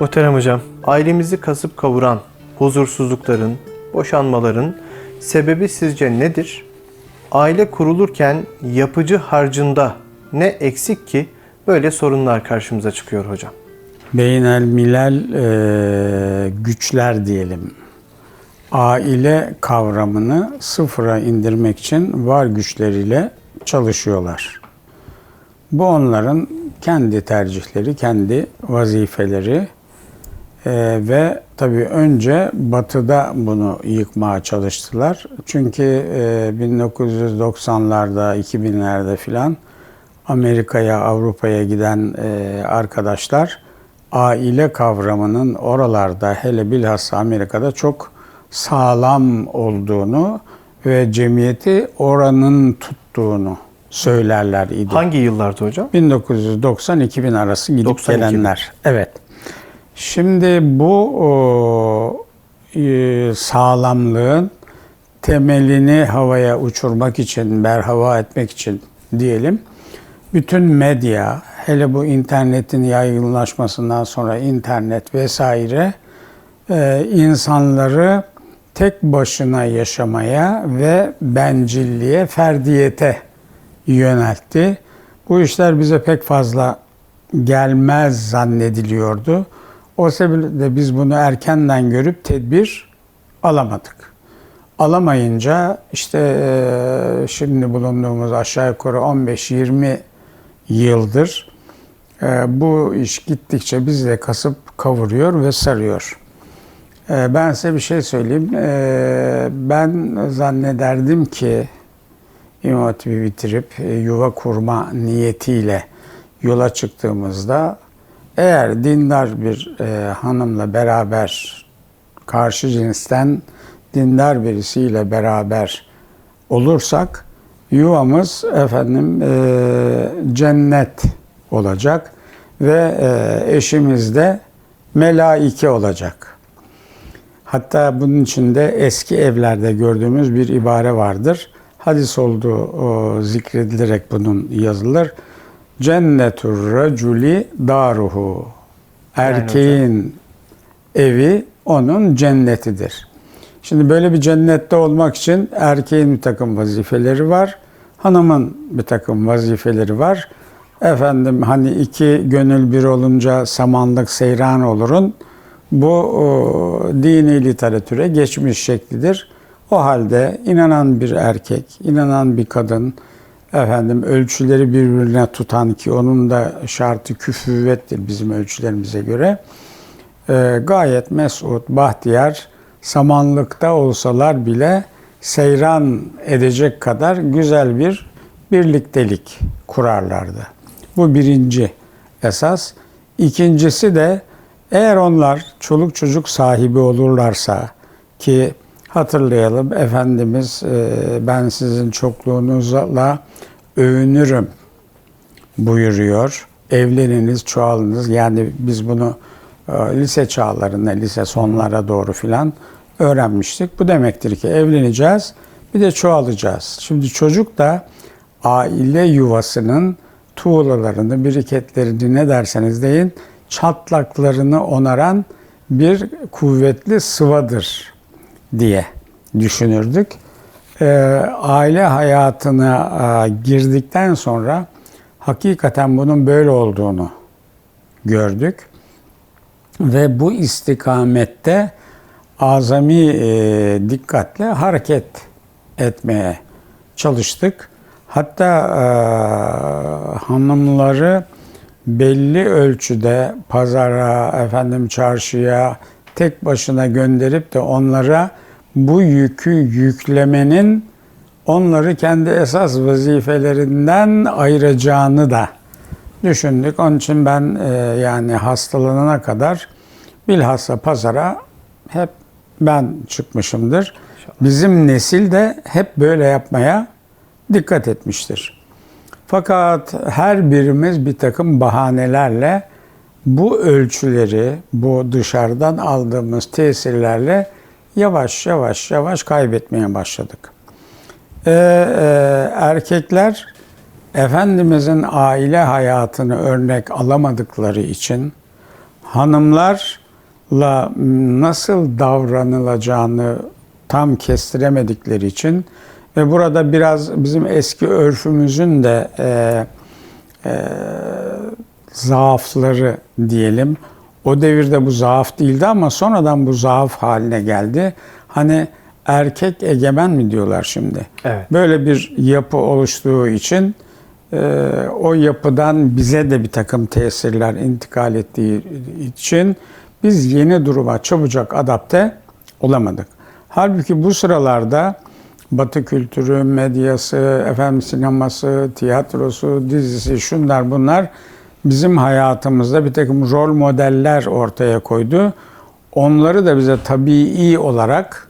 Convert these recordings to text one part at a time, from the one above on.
Muhterem hocam, ailemizi kasıp kavuran huzursuzlukların, boşanmaların sebebi sizce nedir? Aile kurulurken yapıcı harcında ne eksik ki böyle sorunlar karşımıza çıkıyor hocam? Beynel milel e, güçler diyelim. Aile kavramını sıfıra indirmek için var güçleriyle çalışıyorlar. Bu onların kendi tercihleri, kendi vazifeleri E, ve tabii önce Batı'da bunu yıkmaya çalıştılar. Çünkü e, 1990'larda, 2000'lerde filan Amerika'ya, Avrupa'ya giden e, arkadaşlar aile kavramının oralarda hele bilhassa Amerika'da çok sağlam olduğunu ve cemiyeti oranın tuttuğunu söylerler idi. Hangi yıllarda hocam? 1990-2000 arası gidip 90-2000. gelenler. Evet. Şimdi bu o, e, sağlamlığın temelini havaya uçurmak için, berhava etmek için diyelim. Bütün medya, hele bu internetin yaygınlaşmasından sonra internet vesaire e, insanları tek başına yaşamaya ve bencilliğe, ferdiyete yöneltti. Bu işler bize pek fazla gelmez zannediliyordu. O sebeple biz bunu erkenden görüp tedbir alamadık. Alamayınca işte şimdi bulunduğumuz aşağı yukarı 15-20 yıldır bu iş gittikçe bizi de kasıp kavuruyor ve sarıyor. Ben size bir şey söyleyeyim. Ben zannederdim ki İmam Hatip'i bitirip yuva kurma niyetiyle yola çıktığımızda eğer dindar bir e, hanımla beraber karşı cinsten dindar birisiyle beraber olursak yuvamız efendim e, cennet olacak ve e, eşimiz de melaike olacak. Hatta bunun içinde eski evlerde gördüğümüz bir ibare vardır. Hadis olduğu o, zikredilerek bunun yazılır. Cennetur raculi daruhu. Erkeğin evi onun cennetidir. Şimdi böyle bir cennette olmak için erkeğin bir takım vazifeleri var. Hanımın bir takım vazifeleri var. Efendim hani iki gönül bir olunca samanlık seyran olurun. Bu o, dini literatüre geçmiş şeklidir. O halde inanan bir erkek, inanan bir kadın, efendim ölçüleri birbirine tutan ki onun da şartı küfüvettir bizim ölçülerimize göre. Ee, gayet mesut, bahtiyar, samanlıkta olsalar bile seyran edecek kadar güzel bir birliktelik kurarlardı. Bu birinci esas. İkincisi de eğer onlar çoluk çocuk sahibi olurlarsa ki hatırlayalım Efendimiz e, ben sizin çokluğunuzla övünürüm buyuruyor. Evleniniz, çoğalınız. Yani biz bunu e, lise çağlarında, lise sonlara doğru filan öğrenmiştik. Bu demektir ki evleneceğiz, bir de çoğalacağız. Şimdi çocuk da aile yuvasının tuğlalarını, biriketlerini ne derseniz deyin, çatlaklarını onaran bir kuvvetli sıvadır diye düşünürdük. Ee, aile hayatına e, girdikten sonra hakikaten bunun böyle olduğunu gördük. Ve bu istikamette azami e, dikkatle hareket etmeye çalıştık. Hatta e, hanımları belli ölçüde pazara, efendim çarşıya tek başına gönderip de onlara bu yükü yüklemenin onları kendi esas vazifelerinden ayıracağını da düşündük. Onun için ben e, yani hastalanana kadar bilhassa pazara hep ben çıkmışımdır. Bizim nesil de hep böyle yapmaya dikkat etmiştir. Fakat her birimiz bir takım bahanelerle bu ölçüleri, bu dışarıdan aldığımız tesirlerle yavaş yavaş yavaş kaybetmeye başladık. Ee, e, erkekler Efendimizin aile hayatını örnek alamadıkları için hanımlarla nasıl davranılacağını tam kestiremedikleri için ve burada biraz bizim eski örfümüzün de e, e, zaafları diyelim. O devirde bu zaaf değildi ama sonradan bu zaaf haline geldi. Hani erkek egemen mi diyorlar şimdi? Evet. Böyle bir yapı oluştuğu için e, o yapıdan bize de bir takım tesirler intikal ettiği için biz yeni duruma çabucak adapte olamadık. Halbuki bu sıralarda Batı kültürü, medyası, efendim sineması, tiyatrosu, dizisi, şunlar bunlar bizim hayatımızda bir takım rol modeller ortaya koydu. Onları da bize tabii olarak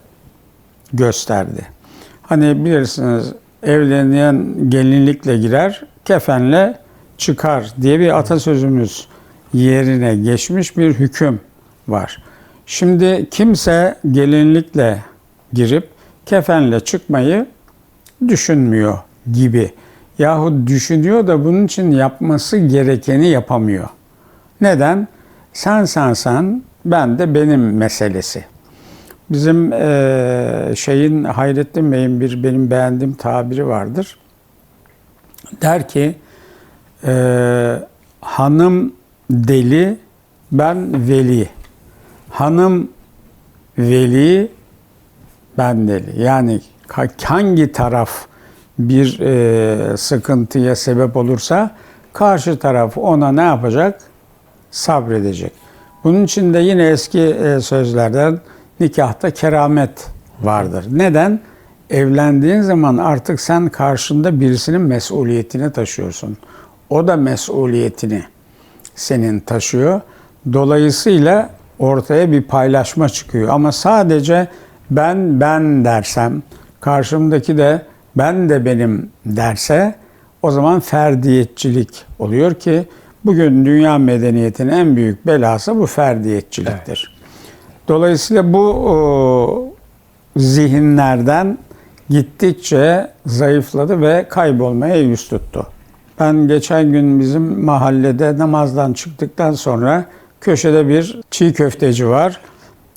gösterdi. Hani bilirsiniz evlenen gelinlikle girer, kefenle çıkar diye bir atasözümüz yerine geçmiş bir hüküm var. Şimdi kimse gelinlikle girip kefenle çıkmayı düşünmüyor gibi. Yahut düşünüyor da bunun için yapması gerekeni yapamıyor. Neden? Sen sen sen, ben de benim meselesi. Bizim eee, şeyin Hayrettin Bey'in bir benim beğendiğim tabiri vardır. Der ki eee, hanım deli, ben veli. Hanım veli, ben deli. Yani hangi taraf bir eee, sıkıntıya sebep olursa karşı taraf ona ne yapacak? Sabredecek. Bunun için de yine eski e, sözlerden nikahta keramet vardır. Neden? Evlendiğin zaman artık sen karşında birisinin mesuliyetini taşıyorsun. O da mesuliyetini senin taşıyor. Dolayısıyla ortaya bir paylaşma çıkıyor. Ama sadece ben ben dersem, karşımdaki de ben de benim derse o zaman ferdiyetçilik oluyor ki bugün dünya medeniyetinin en büyük belası bu ferdiyetçiliktir. Dolayısıyla bu o, zihinlerden gittikçe zayıfladı ve kaybolmaya yüz tuttu. Ben geçen gün bizim mahallede namazdan çıktıktan sonra köşede bir çiğ köfteci var.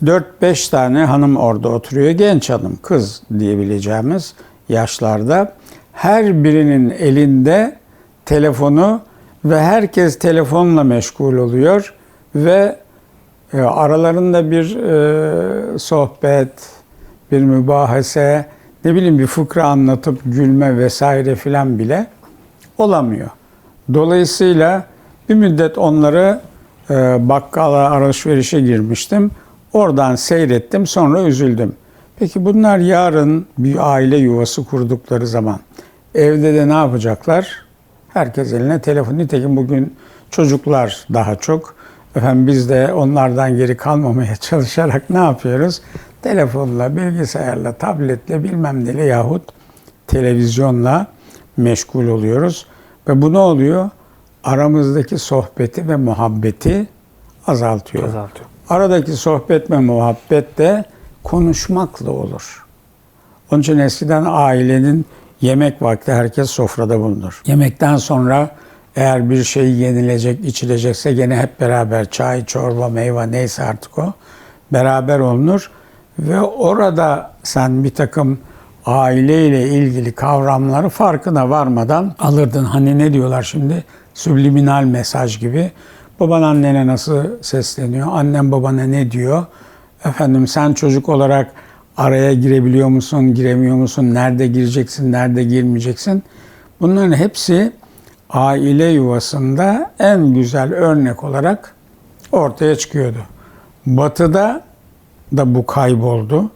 4-5 tane hanım orada oturuyor. Genç hanım, kız diyebileceğimiz yaşlarda. Her birinin elinde telefonu ve herkes telefonla meşgul oluyor ve e, aralarında bir e, sohbet, bir mübahase, ne bileyim bir fıkra anlatıp gülme vesaire filan bile olamıyor. Dolayısıyla bir müddet onları e, bakkala alışverişe girmiştim. Oradan seyrettim sonra üzüldüm. Peki bunlar yarın bir aile yuvası kurdukları zaman evde de ne yapacaklar? Herkes eline telefon. Nitekim bugün çocuklar daha çok. Efendim biz de onlardan geri kalmamaya çalışarak ne yapıyoruz? Telefonla, bilgisayarla, tabletle bilmem neyle yahut televizyonla meşgul oluyoruz. Ve bu ne oluyor? Aramızdaki sohbeti ve muhabbeti azaltıyor. Azaltıyor. Aradaki sohbet ve muhabbet de konuşmakla olur. Onun için eskiden ailenin yemek vakti herkes sofrada bulunur. Yemekten sonra eğer bir şey yenilecek, içilecekse gene hep beraber çay, çorba, meyve neyse artık o beraber olunur. Ve orada sen bir takım aileyle ilgili kavramları farkına varmadan alırdın. Hani ne diyorlar şimdi? Subliminal mesaj gibi. Baban annene nasıl sesleniyor? Annem babana ne diyor? Efendim sen çocuk olarak araya girebiliyor musun, giremiyor musun? Nerede gireceksin, nerede girmeyeceksin? Bunların hepsi aile yuvasında en güzel örnek olarak ortaya çıkıyordu. Batı'da da bu kayboldu.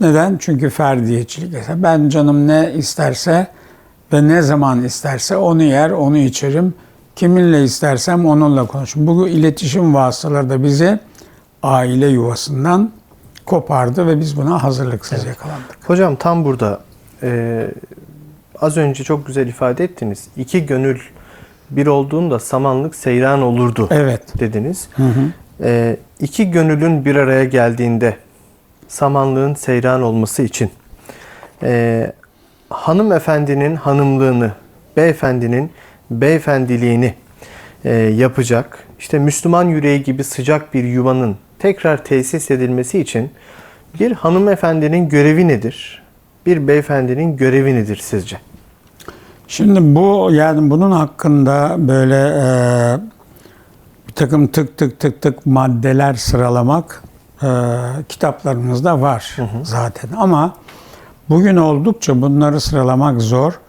Neden? Çünkü ferdiyetçilik. Ben canım ne isterse ve ne zaman isterse onu yer, onu içerim. Kiminle istersem onunla konuşurum. Bu iletişim vasıtaları da bizi aile yuvasından kopardı ve biz buna hazırlıksız yakalandık. Hocam tam burada e, az önce çok güzel ifade ettiniz. İki gönül bir olduğunda samanlık seyran olurdu Evet. dediniz. E, iki gönülün bir araya geldiğinde samanlığın seyran olması için e, hanımefendinin hanımlığını, beyefendinin beyefendiliğini e, yapacak, işte Müslüman yüreği gibi sıcak bir yuvanın tekrar tesis edilmesi için bir hanımefendinin görevi nedir? Bir beyefendinin görevi nedir sizce? Şimdi bu yani bunun hakkında böyle e, bir takım tık tık tık tık maddeler sıralamak e, kitaplarımızda var zaten ama bugün oldukça bunları sıralamak zor.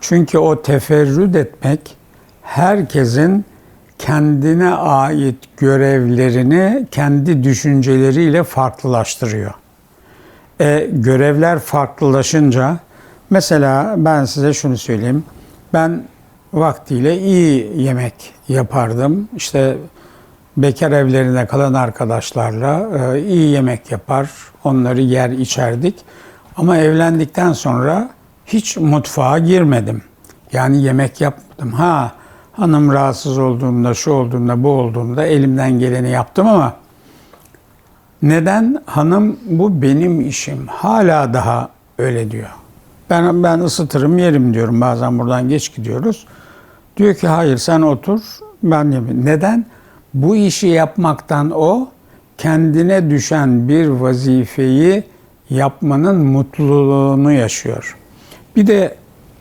Çünkü o teferrüt etmek herkesin kendine ait görevlerini kendi düşünceleriyle farklılaştırıyor. E, görevler farklılaşınca mesela ben size şunu söyleyeyim. Ben vaktiyle iyi yemek yapardım. İşte bekar evlerinde kalan arkadaşlarla e, iyi yemek yapar, onları yer içerdik. Ama evlendikten sonra hiç mutfağa girmedim. Yani yemek yapmadım. Ha hanım rahatsız olduğunda, şu olduğunda, bu olduğunda elimden geleni yaptım ama neden? Hanım bu benim işim. Hala daha öyle diyor. Ben ben ısıtırım yerim diyorum. Bazen buradan geç gidiyoruz. Diyor ki hayır sen otur ben yemin. Neden? Bu işi yapmaktan o kendine düşen bir vazifeyi yapmanın mutluluğunu yaşıyor. Bir de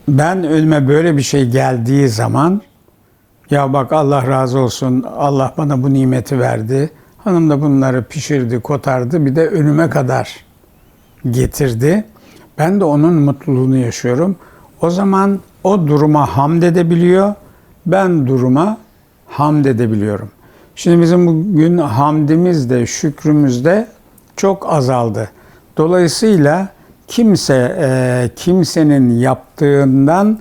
ben önüme böyle bir şey geldiği zaman ya bak Allah razı olsun Allah bana bu nimeti verdi. Hanım da bunları pişirdi, kotardı bir de önüme kadar getirdi. Ben de onun mutluluğunu yaşıyorum. O zaman o duruma hamd edebiliyor. Ben duruma hamd edebiliyorum. Şimdi bizim bugün hamdimiz de şükrümüz de çok azaldı. Dolayısıyla kimse e, kimsenin yaptığından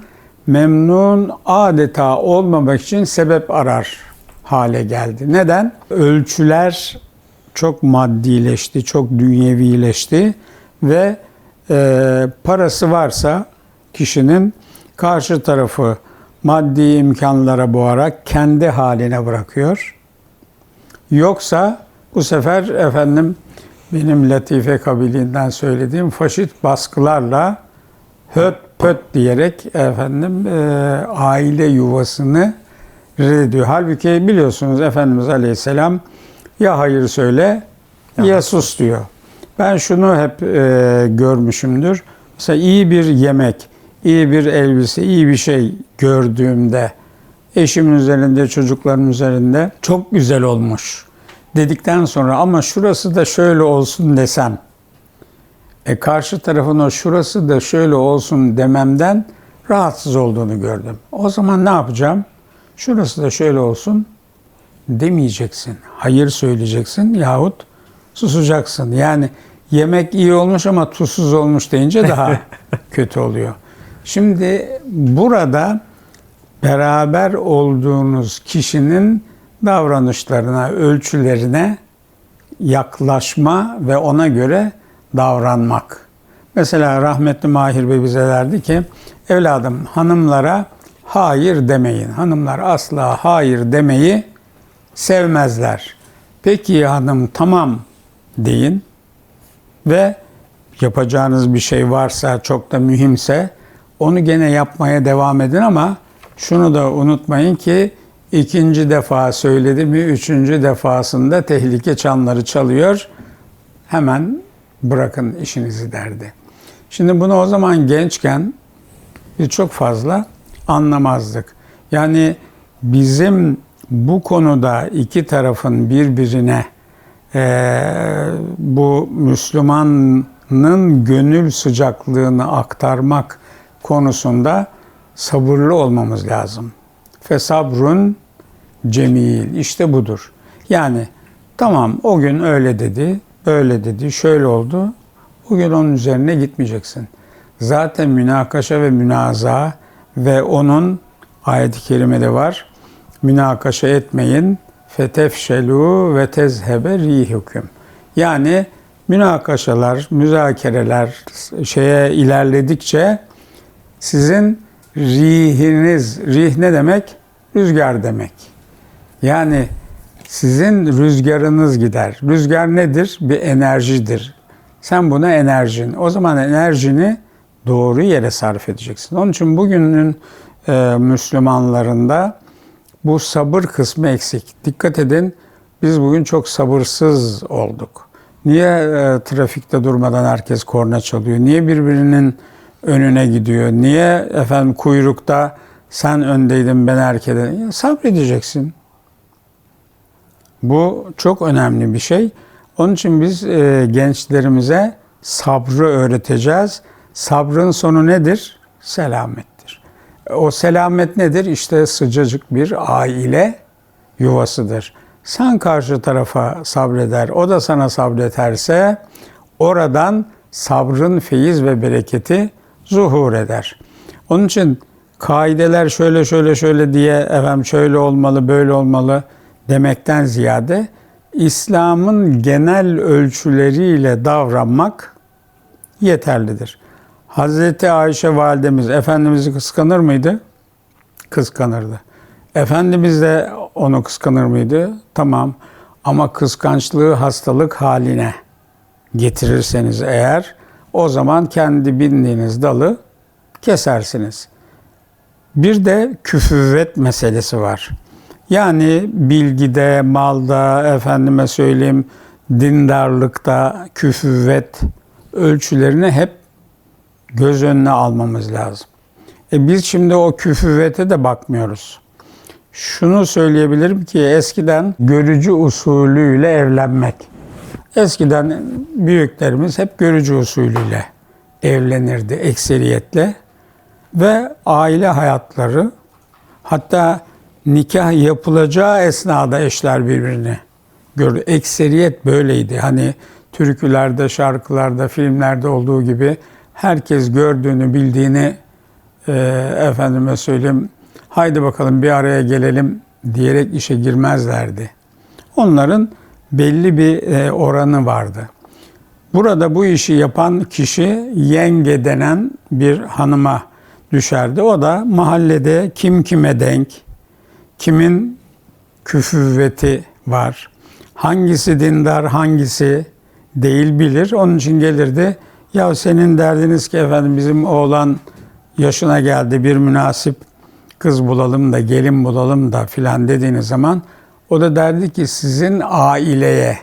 memnun adeta olmamak için sebep arar hale geldi. Neden? Ölçüler çok maddileşti, çok dünyevileşti ve e, parası varsa kişinin karşı tarafı maddi imkanlara boğarak kendi haline bırakıyor. Yoksa bu sefer efendim benim latife kabiliğinden söylediğim faşist baskılarla höt pöt diyerek efendim e, aile yuvasını reddediyor. Halbuki biliyorsunuz Efendimiz Aleyhisselam ya hayır söyle ya sus diyor. Ben şunu hep e, görmüşümdür. Mesela iyi bir yemek, iyi bir elbise, iyi bir şey gördüğümde eşimin üzerinde, çocukların üzerinde çok güzel olmuş dedikten sonra ama şurası da şöyle olsun desem e karşı tarafın o şurası da şöyle olsun dememden rahatsız olduğunu gördüm. O zaman ne yapacağım? Şurası da şöyle olsun demeyeceksin. Hayır söyleyeceksin yahut susacaksın. Yani yemek iyi olmuş ama tuzsuz olmuş deyince daha kötü oluyor. Şimdi burada beraber olduğunuz kişinin davranışlarına, ölçülerine yaklaşma ve ona göre davranmak. Mesela rahmetli Mahir Bey bize derdi ki, evladım hanımlara hayır demeyin. Hanımlar asla hayır demeyi sevmezler. Peki hanım tamam deyin ve yapacağınız bir şey varsa çok da mühimse onu gene yapmaya devam edin ama şunu da unutmayın ki ikinci defa söyledi mi üçüncü defasında tehlike çanları çalıyor. Hemen bırakın işinizi derdi. Şimdi bunu o zaman gençken biz çok fazla anlamazdık. Yani bizim bu konuda iki tarafın birbirine e, bu Müslümanın gönül sıcaklığını aktarmak konusunda sabırlı olmamız lazım. Fesabrun cemil işte budur. Yani tamam o gün öyle dedi, böyle dedi, şöyle oldu. Bugün onun üzerine gitmeyeceksin. Zaten münakaşa ve münaza ve onun ayet-i kerimede var. Münakaşa etmeyin. Fetefşelu ve tezhebe rihukum. Yani münakaşalar, müzakereler şeye ilerledikçe sizin rihiniz, rih ne demek? Rüzgar demek. Yani sizin rüzgarınız gider. Rüzgar nedir? Bir enerjidir. Sen buna enerjin. O zaman enerjini doğru yere sarf edeceksin. Onun için bugünün e, Müslümanlarında Bu sabır kısmı eksik. Dikkat edin biz bugün çok sabırsız olduk. Niye e, trafikte durmadan herkes korna çalıyor? Niye birbirinin önüne gidiyor? Niye efendim kuyrukta sen öndeydin ben erkeden? Sabredeceksin. Bu çok önemli bir şey. Onun için biz e, gençlerimize sabrı öğreteceğiz. Sabrın sonu nedir? Selamettir. O selamet nedir? İşte sıcacık bir aile yuvasıdır. Sen karşı tarafa sabreder, o da sana sabrederse oradan sabrın feyiz ve bereketi zuhur eder. Onun için kaideler şöyle şöyle şöyle diye efendim şöyle olmalı, böyle olmalı demekten ziyade İslam'ın genel ölçüleriyle davranmak yeterlidir. Hazreti Ayşe validemiz Efendimiz'i kıskanır mıydı? Kıskanırdı. Efendimiz de onu kıskanır mıydı? Tamam. Ama kıskançlığı hastalık haline getirirseniz eğer o zaman kendi bindiğiniz dalı kesersiniz. Bir de küfüvet meselesi var. Yani bilgide, malda, efendime söyleyeyim dindarlıkta küfüvet ölçülerini hep göz önüne almamız lazım. E biz şimdi o küfüvete de bakmıyoruz. Şunu söyleyebilirim ki eskiden görücü usulüyle evlenmek. Eskiden büyüklerimiz hep görücü usulüyle evlenirdi ekseriyetle ve aile hayatları hatta nikah yapılacağı esnada eşler birbirini gördü. Ekseriyet böyleydi. Hani türkülerde, şarkılarda, filmlerde olduğu gibi herkes gördüğünü, bildiğini e, efendime söyleyeyim haydi bakalım bir araya gelelim diyerek işe girmezlerdi. Onların belli bir e, oranı vardı. Burada bu işi yapan kişi yenge denen bir hanıma düşerdi. O da mahallede kim kime denk, kimin küfüvveti var, hangisi dindar, hangisi değil bilir. Onun için gelirdi. Ya senin derdiniz ki efendim bizim oğlan yaşına geldi bir münasip kız bulalım da gelin bulalım da filan dediğiniz zaman o da derdi ki sizin aileye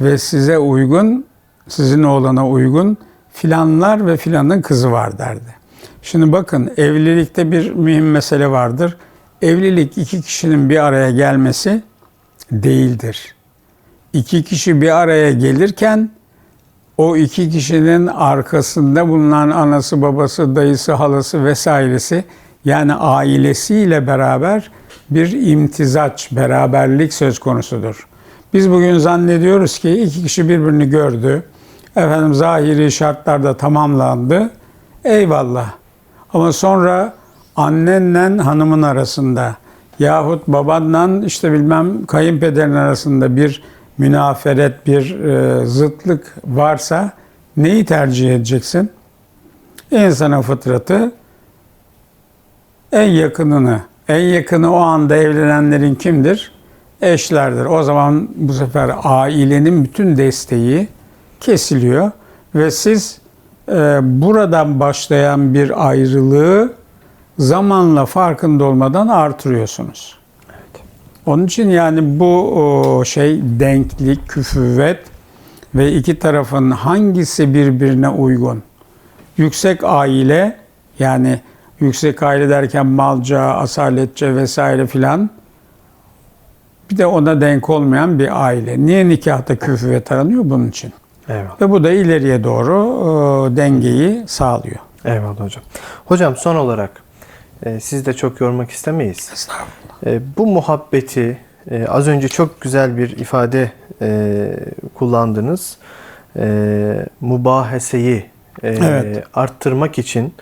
ve size uygun, sizin oğlana uygun filanlar ve filanın kızı var derdi. Şimdi bakın evlilikte bir mühim mesele vardır. Evlilik iki kişinin bir araya gelmesi değildir. İki kişi bir araya gelirken o iki kişinin arkasında bulunan anası, babası, dayısı, halası vesairesi yani ailesiyle beraber bir imtizaç, beraberlik söz konusudur. Biz bugün zannediyoruz ki iki kişi birbirini gördü. Efendim zahiri şartlarda tamamlandı. Eyvallah. Ama sonra annenle hanımın arasında yahut babanla işte bilmem kayınpederin arasında bir münaferet, bir e, zıtlık varsa neyi tercih edeceksin? İnsanın fıtratı en yakınını, en yakını o anda evlenenlerin kimdir? Eşlerdir. O zaman bu sefer ailenin bütün desteği kesiliyor ve siz e, buradan başlayan bir ayrılığı zamanla farkında olmadan artırıyorsunuz. Onun için yani bu şey denklik, küfüvet ve iki tarafın hangisi birbirine uygun? Yüksek aile yani yüksek aile derken malca, asaletçe vesaire filan bir de ona denk olmayan bir aile. Niye nikahta küfüvet aranıyor bunun için? Eyvallah. Ve bu da ileriye doğru dengeyi sağlıyor. Eyvallah hocam. Hocam son olarak e, sizi de çok yormak istemeyiz. Estağfurullah. E, bu muhabbeti e, az önce çok güzel bir ifade e, kullandınız. E, mubaheseyi e, Evet. arttırmak için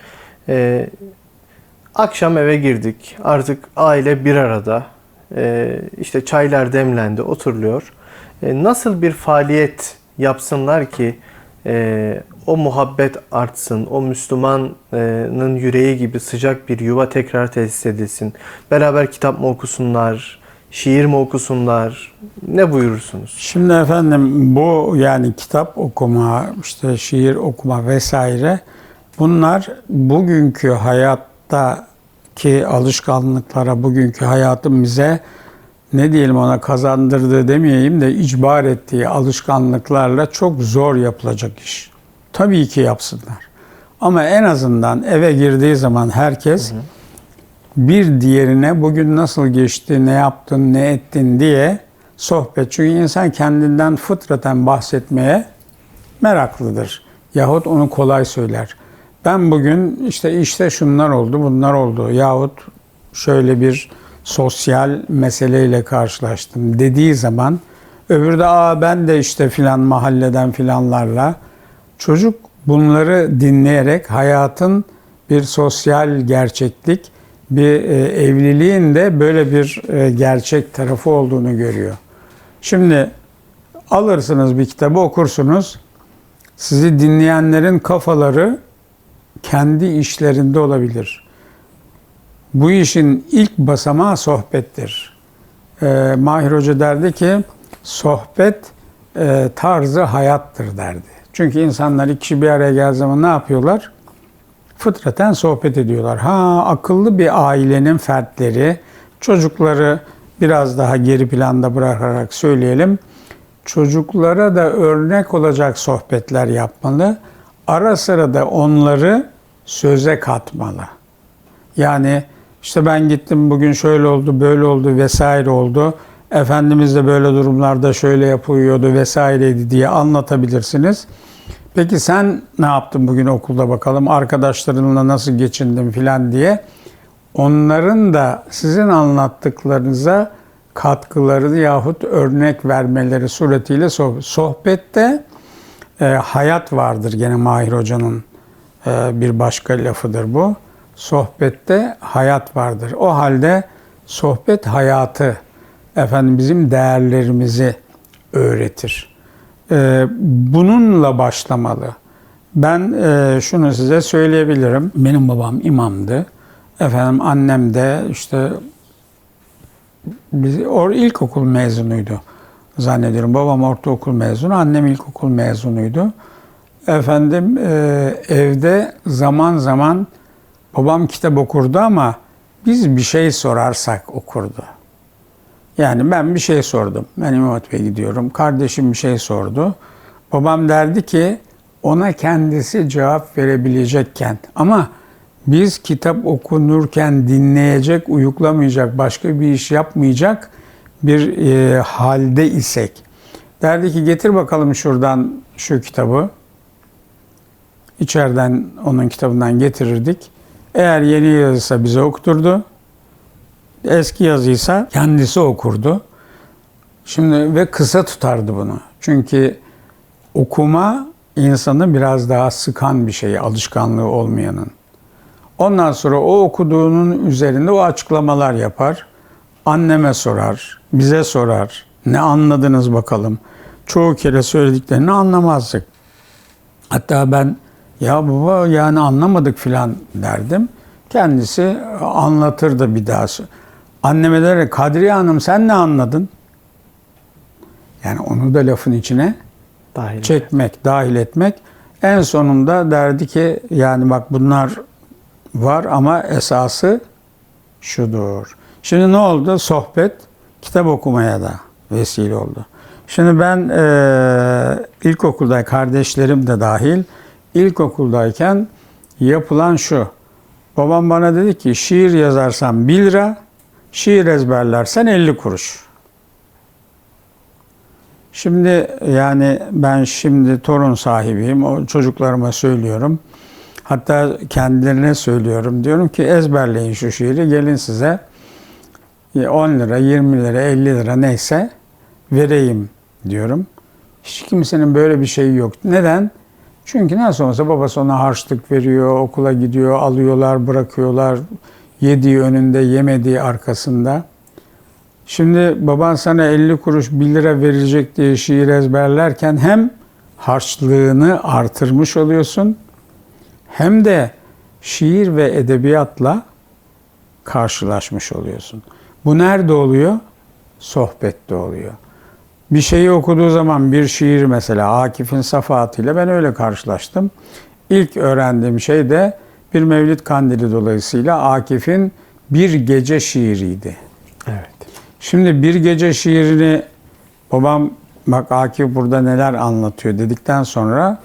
e, akşam eve girdik. Artık aile bir arada. E, işte çaylar demlendi, oturuluyor. E, nasıl bir faaliyet yapsınlar ki e, o muhabbet artsın, o Müslümanın yüreği gibi sıcak bir yuva tekrar tesis edilsin. Beraber kitap mı okusunlar, şiir mi okusunlar? Ne buyurursunuz? Şimdi efendim bu yani kitap okuma, işte şiir okuma vesaire bunlar bugünkü hayatta ki alışkanlıklara bugünkü hayatın bize ne diyelim ona kazandırdığı demeyeyim de icbar ettiği alışkanlıklarla çok zor yapılacak iş. Tabii ki yapsınlar. Ama en azından eve girdiği zaman herkes bir diğerine bugün nasıl geçti, ne yaptın, ne ettin diye sohbet. Çünkü insan kendinden fıtraten bahsetmeye meraklıdır. Yahut onu kolay söyler. Ben bugün işte işte şunlar oldu, bunlar oldu. Yahut şöyle bir sosyal meseleyle karşılaştım dediği zaman öbürü de aa ben de işte filan mahalleden filanlarla çocuk bunları dinleyerek hayatın bir sosyal gerçeklik, bir e, evliliğin de böyle bir e, gerçek tarafı olduğunu görüyor. Şimdi alırsınız bir kitabı okursunuz. Sizi dinleyenlerin kafaları kendi işlerinde olabilir. Bu işin ilk basamağı sohbettir. Ee, Mahir Hoca derdi ki sohbet e, tarzı hayattır derdi. Çünkü insanlar iki kişi bir araya geldiği zaman ne yapıyorlar? Fıtraten sohbet ediyorlar. Ha akıllı bir ailenin fertleri, çocukları biraz daha geri planda bırakarak söyleyelim. Çocuklara da örnek olacak sohbetler yapmalı. Ara sıra da onları söze katmalı. Yani işte ben gittim bugün şöyle oldu, böyle oldu vesaire oldu. Efendimiz de böyle durumlarda şöyle yapıyordu vesaireydi diye anlatabilirsiniz. Peki sen ne yaptın bugün okulda bakalım arkadaşlarınla nasıl geçindin filan diye. Onların da sizin anlattıklarınıza katkıları yahut örnek vermeleri suretiyle sohbet. Sohbette e, hayat vardır gene Mahir Hoca'nın e, bir başka lafıdır bu. Sohbette hayat vardır. O halde sohbet hayatı efendim bizim değerlerimizi öğretir. E, bununla başlamalı. Ben e, şunu size söyleyebilirim. Benim babam imamdı. Efendim annem de işte biz or ilkokul mezunuydu zannediyorum. Babam ortaokul mezunu, annem ilkokul mezunuydu. Efendim e, evde zaman zaman babam kitap okurdu ama biz bir şey sorarsak okurdu. Yani ben bir şey sordum. Ben İmam Hatip'e gidiyorum. Kardeşim bir şey sordu. Babam derdi ki ona kendisi cevap verebilecekken ama biz kitap okunurken dinleyecek, uyuklamayacak, başka bir iş yapmayacak bir e, halde isek. Derdi ki getir bakalım şuradan şu kitabı. İçeriden onun kitabından getirirdik. Eğer yeni yazıysa bize okuturdu. Eski yazıysa kendisi okurdu. Şimdi ve kısa tutardı bunu. Çünkü okuma insanı biraz daha sıkan bir şey, alışkanlığı olmayanın. Ondan sonra o okuduğunun üzerinde o açıklamalar yapar. Anneme sorar, bize sorar. Ne anladınız bakalım. Çoğu kere söylediklerini anlamazdık. Hatta ben ya baba yani anlamadık filan derdim. Kendisi anlatırdı bir daha. Anneme der Kadriye Hanım sen ne anladın? Yani onu da lafın içine Dahil. çekmek, dahil etmek. En sonunda derdi ki yani bak bunlar var ama esası şudur. Şimdi ne oldu? Sohbet kitap okumaya da vesile oldu. Şimdi ben e, ilkokulda kardeşlerim de dahil ilkokuldayken yapılan şu. Babam bana dedi ki şiir yazarsan 1 lira, şiir ezberlersen 50 kuruş. Şimdi yani ben şimdi torun sahibiyim. O çocuklarıma söylüyorum. Hatta kendilerine söylüyorum. Diyorum ki ezberleyin şu şiiri. Gelin size 10 lira, 20 lira, 50 lira neyse vereyim diyorum. Hiç kimsenin böyle bir şeyi yok. Neden? Çünkü nasıl olsa babası ona harçlık veriyor, okula gidiyor, alıyorlar, bırakıyorlar. Yediği önünde, yemediği arkasında. Şimdi baban sana 50 kuruş 1 lira verecek diye şiir ezberlerken hem harçlığını artırmış oluyorsun hem de şiir ve edebiyatla karşılaşmış oluyorsun. Bu nerede oluyor? Sohbette oluyor. Bir şeyi okuduğu zaman bir şiir mesela Akif'in Safahatı ile ben öyle karşılaştım. İlk öğrendiğim şey de bir Mevlid Kandili dolayısıyla Akif'in bir gece şiiriydi. Evet. Şimdi bir gece şiirini babam bak Akif burada neler anlatıyor dedikten sonra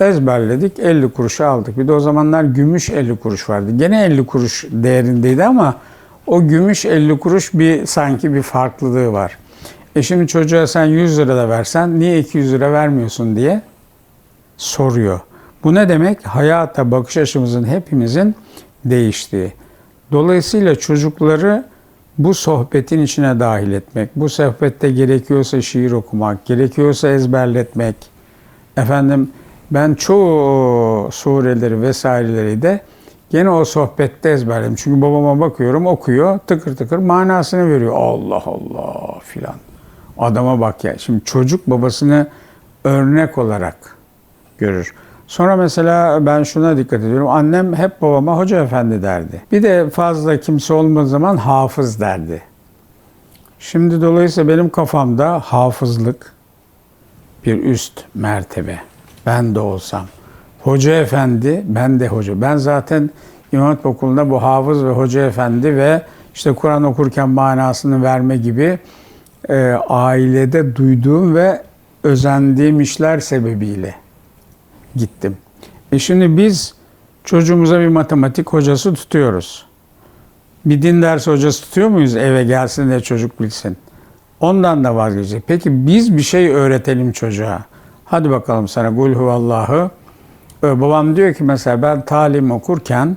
ezberledik 50 kuruşa aldık. Bir de o zamanlar gümüş 50 kuruş vardı. Gene 50 kuruş değerindeydi ama o gümüş 50 kuruş bir sanki bir farklılığı var. E şimdi çocuğa sen 100 lira da versen niye 200 lira vermiyorsun diye soruyor. Bu ne demek? Hayata bakış açımızın hepimizin değiştiği. Dolayısıyla çocukları bu sohbetin içine dahil etmek, bu sohbette gerekiyorsa şiir okumak, gerekiyorsa ezberletmek. Efendim ben çoğu sureleri vesaireleri de gene o sohbette ezberledim. Çünkü babama bakıyorum okuyor tıkır tıkır manasını veriyor. Allah Allah filan. Adama bak ya. Şimdi çocuk babasını örnek olarak görür. Sonra mesela ben şuna dikkat ediyorum. Annem hep babama hoca efendi derdi. Bir de fazla kimse olmadığı zaman hafız derdi. Şimdi dolayısıyla benim kafamda hafızlık bir üst mertebe. Ben de olsam. Hoca efendi, ben de hoca. Ben zaten İmam Hatip Okulu'nda bu hafız ve hoca efendi ve işte Kur'an okurken manasını verme gibi e, ailede duyduğum ve özendiğim işler sebebiyle gittim. E şimdi biz çocuğumuza bir matematik hocası tutuyoruz. Bir din dersi hocası tutuyor muyuz eve gelsin de çocuk bilsin? Ondan da vazgeçecek. Peki biz bir şey öğretelim çocuğa. Hadi bakalım sana gul huvallahu. Ee, Babam diyor ki mesela ben talim okurken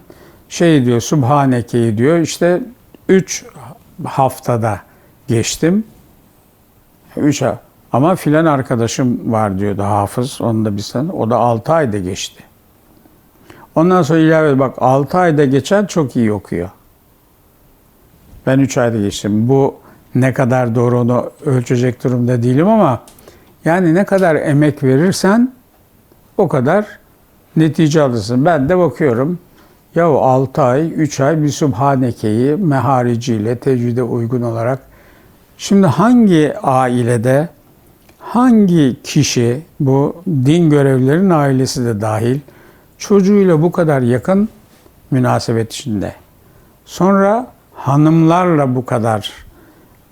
şey diyor Subhaneke'yi diyor işte 3 haftada geçtim. 3 ama filan arkadaşım var diyordu hafız. Onu da sene. O da 6 ayda geçti. Ondan sonra ilave bak 6 ayda geçen çok iyi okuyor. Ben 3 ayda geçtim. Bu ne kadar doğru onu ölçecek durumda değilim ama yani ne kadar emek verirsen o kadar netice alırsın. Ben de bakıyorum. Ya 6 ay, 3 ay bir Subhaneke'yi mehariciyle, tecvide uygun olarak Şimdi hangi ailede, hangi kişi bu din görevlilerin ailesi de dahil çocuğuyla bu kadar yakın münasebet içinde. Sonra hanımlarla bu kadar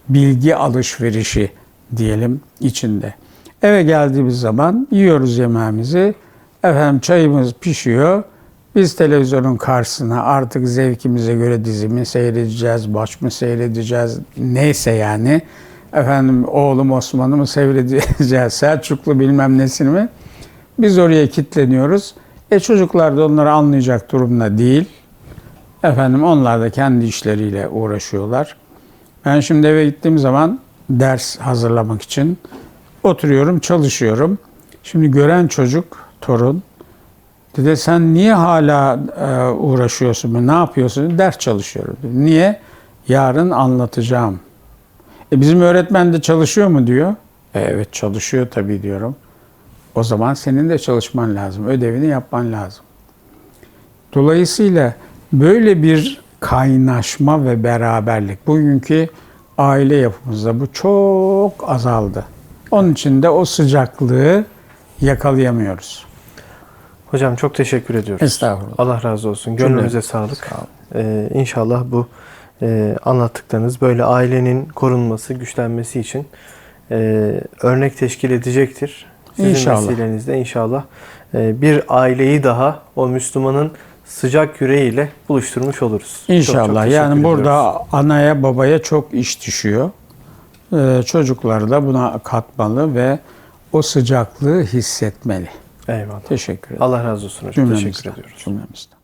bilgi alışverişi diyelim içinde. Eve geldiğimiz zaman yiyoruz yemeğimizi. Efendim çayımız pişiyor. Biz televizyonun karşısına artık zevkimize göre dizimi seyredeceğiz, maç mı seyredeceğiz, neyse yani. Efendim oğlum Osman'ı mı seyredeceğiz, Selçuklu bilmem nesini mi? Biz oraya kitleniyoruz. E çocuklar da onları anlayacak durumda değil. Efendim onlar da kendi işleriyle uğraşıyorlar. Ben şimdi eve gittiğim zaman ders hazırlamak için oturuyorum, çalışıyorum. Şimdi gören çocuk, torun, Dedi sen niye hala e, uğraşıyorsun? Ne yapıyorsun? Ders çalışıyorum. Niye? Yarın anlatacağım. E bizim öğretmen de çalışıyor mu diyor. E, evet çalışıyor tabii diyorum. O zaman senin de çalışman lazım. Ödevini yapman lazım. Dolayısıyla böyle bir kaynaşma ve beraberlik bugünkü aile yapımızda bu çok azaldı. Onun için de o sıcaklığı yakalayamıyoruz. Hocam çok teşekkür ediyoruz. Estağfurullah. Allah razı olsun. Gönlünüze sağlık. Ee, inşallah bu e, anlattıklarınız böyle ailenin korunması, güçlenmesi için e, örnek teşkil edecektir. Sizin İnşallah. vesilenizle inşallah e, bir aileyi daha o Müslümanın sıcak yüreğiyle buluşturmuş oluruz. Çok çok İnşallah. teşekkür yani ediyoruz. burada anaya babaya çok iş düşüyor. Ee, çocuklar da buna katmalı ve o sıcaklığı hissetmeli. Eyvallah. Teşekkür ederim. Allah razı olsun hocam. Teşekkür Cümlemizden, ediyoruz. cümlemizden.